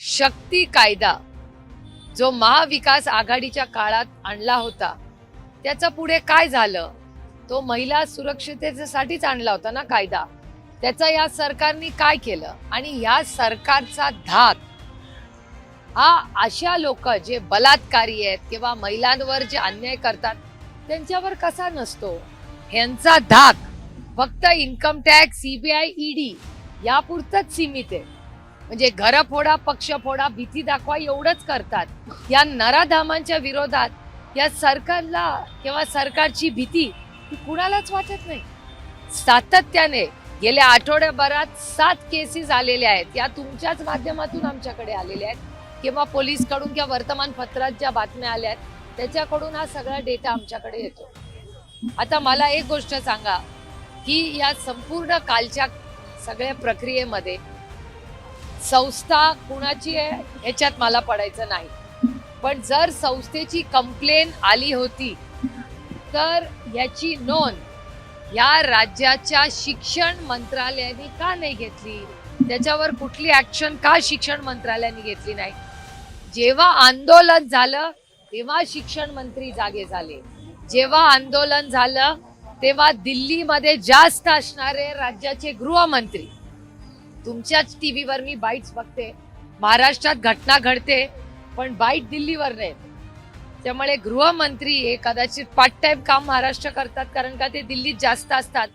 शक्ती कायदा जो महाविकास आघाडीच्या काळात आणला होता त्याचं पुढे काय झालं? तो महिला सुरक्षिततेसाठीच आणला होता ना कायदा. त्याचा या सरकारने काय केलं? आणि या सरकारचा धाक हा अशा लोक जे बलात्कारी आहेत किंवा महिलांवर जे अन्याय करतात त्यांच्यावर कसा नसतो? ह्यांचा धाक फक्त इन्कम टॅक्स सीबीआय ईडी यापुरतच सीमित आहे. म्हणजे घर फोडा पक्ष फोडा भीती दाखवा एवढंच करतात. या नराधामांच्या विरोधात या सरकारला किंवा सरकारची भीती ही कुणालाच वाटत नाही. सातत्याने गेल्या आठवड्याभरात सात केसेस आलेल्या आहेत. या तुमच्याच माध्यमातून आमच्याकडे आलेल्या आहेत. किंवा पोलीसकडून किंवा वर्तमानपत्रात ज्या बातम्या आल्या आहेत त्याच्याकडून हा सगळा डेटा आमच्याकडे येतो. आता मला एक गोष्ट सांगा की या संपूर्ण कालच्या सगळ्या प्रक्रियेमध्ये संस्था कुणाची आहे याच्यात मला पडायचं नाही. पण जर संस्थेची कंप्लेन आली होती तर याची नोंद या राज्याच्या शिक्षण मंत्रालयाने का नाही घेतली? त्याच्यावर कुठली ऍक्शन का शिक्षण मंत्रालयाने घेतली नाही? जेव्हा आंदोलन झालं तेव्हा शिक्षण मंत्री जागे झाले. जेव्हा आंदोलन झालं तेव्हा दिल्लीमध्ये जास्त असणारे राज्याचे गृहमंत्री तुमच्याच टीव्हीवर मी बाईट्स बघते. महाराष्ट्रात घटना घडते पण बाईट दिल्लीवर नाही. त्यामुळे गृहमंत्री हे कदाचित पार्ट टाइम काम महाराष्ट्र करतात कारण का ते दिल्लीत जास्त असतात.